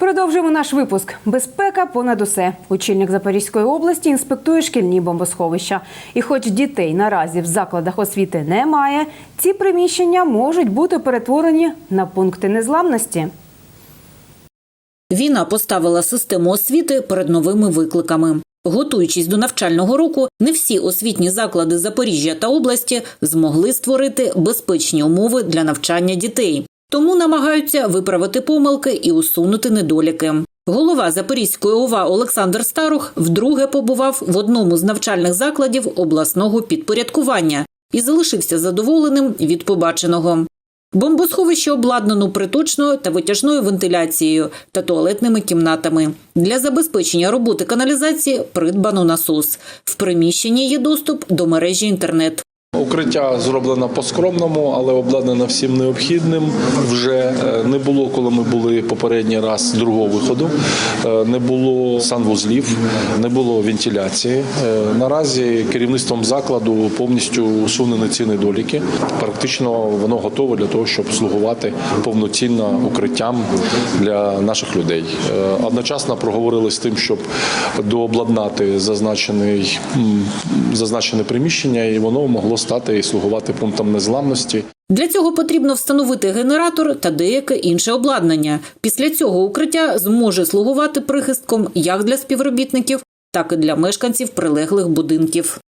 Продовжуємо наш випуск. Безпека понад усе. Очільник Запорізької області інспектує шкільні бомбосховища. І хоч дітей наразі в закладах освіти немає, ці приміщення можуть бути перетворені на пункти незламності. Війна поставила систему освіти перед новими викликами. Готуючись до навчального року, не всі освітні заклади Запоріжжя та області змогли створити безпечні умови для навчання дітей. Тому намагаються виправити помилки і усунути недоліки. Голова Запорізької ОВА Олександр Старух вдруге побував в одному з навчальних закладів обласного підпорядкування і залишився задоволеним від побаченого. Бомбосховище обладнано приточною та витяжною вентиляцією та туалетними кімнатами. Для забезпечення роботи каналізації придбано насос. В приміщенні є доступ до мережі інтернет. Укриття зроблено по-скромному, але обладнано всім необхідним. Вже е, не було, коли ми були попередній раз другого виходу. е, Не було санвузлів, не було вентиляції. Е, Наразі керівництвом закладу повністю усунені ці недоліки. Практично воно готове для того, щоб слугувати повноцінно укриттям для наших людей. Одночасно проговорили з тим, щоб дообладнати зазначений зазначене приміщення, і воно могло стати і слугувати пунктом незламності. Для цього потрібно встановити генератор та деяке інше обладнання. Після цього укриття зможе слугувати прихистком як для співробітників, так і для мешканців прилеглих будинків.